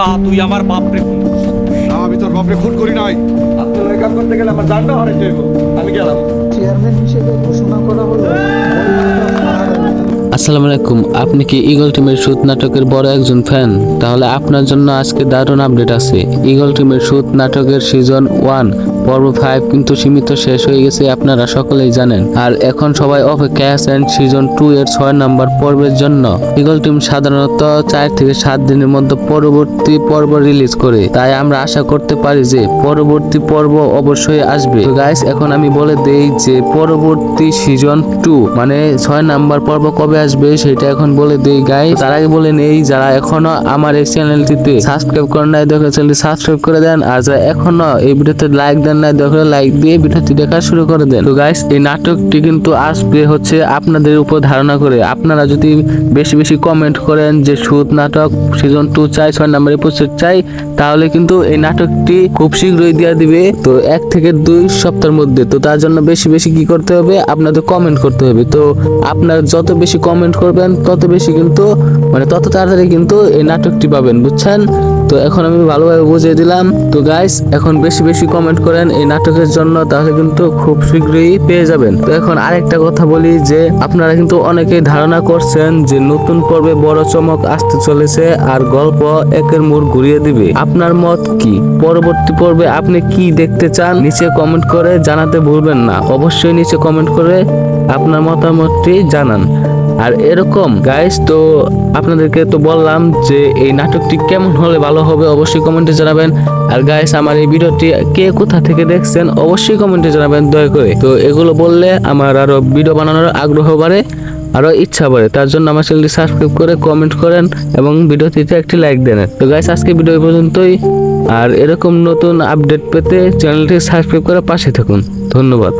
মিথ্যা তুই আমার বাপরে খুন। না আমি তোর বাপরে খুন করি নাই। আপনার ওই কাম করতে গেলে আমার জানটা হারে যাব আমি গেলাম। চেয়ারম্যান হিসেবে ঘোষণা করা হলো। আসসালামু আলাইকুম আপনি কি ইগল টিমের সুত নাটকের বড় একজন ফ্যান তাহলে আপনার জন্য আজকে দারুণ আপডেট আছে। ইগল টিমের সুত নাটকের সিজন ওয়ান পর্ব ফাইভ কিন্তু সীমিত শেষ হয়ে গেছে, আপনারা সকলেই জানেন। আর এখন সবাই অপেক্ষায় আছেন সিজন টু এর ছয় নম্বর পর্বের জন্য। ইগল টিম সাধারণত চার থেকে সাত দিনের মধ্যে পরবর্তী পর্ব রিলিজ করে। তাই আমরা আশা করতে পারি যে পরবর্তী পর্ব অবশ্যই আসবে। গাইস এখন আমি বলে দেই যে পরবর্তী সিজন টু মানে ছয় নাম্বার পর্ব কবে আসবে সেটা এখন বলে দেই গাইস তার আগে বলে নেই, যারা এখনও আমার এই চ্যানেলটিতে সাবস্ক্রাইব করেন নাই দেখো চ্যানেলটি সাবস্ক্রাইব করে দেন। আর যারা এখনও এই ভিডিওতে লাইক দেন নাই দেখো লাইক দিয়ে ভিডিওটি দেখা শুরু করে দেন। তো গাইস এই নাটকটি কিন্তু আসবে হচ্ছে আপনাদের উপর ধারণা করে। আপনারা যদি বেশি বেশি কমেন্ট করেন যে সুদ নাটক সিজন টু চাই, ছয় নাম্বার এপিসোড চাই, তাহলে কিন্তু এই নাটকটি খুব শীঘ্রই দেওয়া দিবে। তো এক থেকে দুই সপ্তাহের মধ্যে। তো তার জন্য বেশি বেশি কি করতে হবে? আপনাদের কমেন্ট করতে হবে। তো আপনারা যত বেশি কমেন্ট করবেন, তত বেশি কিন্তু মানে তত তাড়াতাড়ি কিন্তু এই নাটকটি পাবেন, বুঝছেন? তো এখন আমি ভালোভাবে বুঝিয়ে দিলাম। তো গাইস এখন বেশি বেশি কমেন্ট করেন এই নাটকের জন্য, তাহলে কিন্তু খুব শীঘ্রই পেয়ে যাবেন। তো এখন আরেকটা কথা বলি যে, আপনারা কিন্তু অনেকেই ধারণা করছেন যে নতুন পর্বে বড় চমক আসতে চলেছে আর গল্প একের মোড় ঘুরিয়ে দিবে। আপনার মত কি? পরবর্তী পর্বে আপনি কি দেখতে চান? নিচে কমেন্ট করে জানাতে ভুলবেন না। অবশ্যই নিচে কমেন্ট করে আপনার মতামতটি জানান। আর এরকম গাইস তো আপনাদেরকে তো বললাম যে এই নাটকটি কেমন হলে ভালো হবে অবশ্যই কমেন্টে জানাবেন। আর গাইস আমার এই ভিডিওটি কে কোথা থেকে দেখছেন অবশ্যই কমেন্টে জানাবেন দয়া করে। তো এগুলো বললে আমার আরও ভিডিও বানানোর আগ্রহ বাড়ে, আরও ইচ্ছা বাড়ে। তার জন্য আমার চ্যানেলটি সাবস্ক্রাইব করে কমেন্ট করেন এবং ভিডিওটিতে একটি লাইক দেন। তো গাইস আজকে ভিডিও পর্যন্তই। আর এরকম নতুন আপডেট পেতে চ্যানেলটি সাবস্ক্রাইব করে পাশে থাকুন। ধন্যবাদ।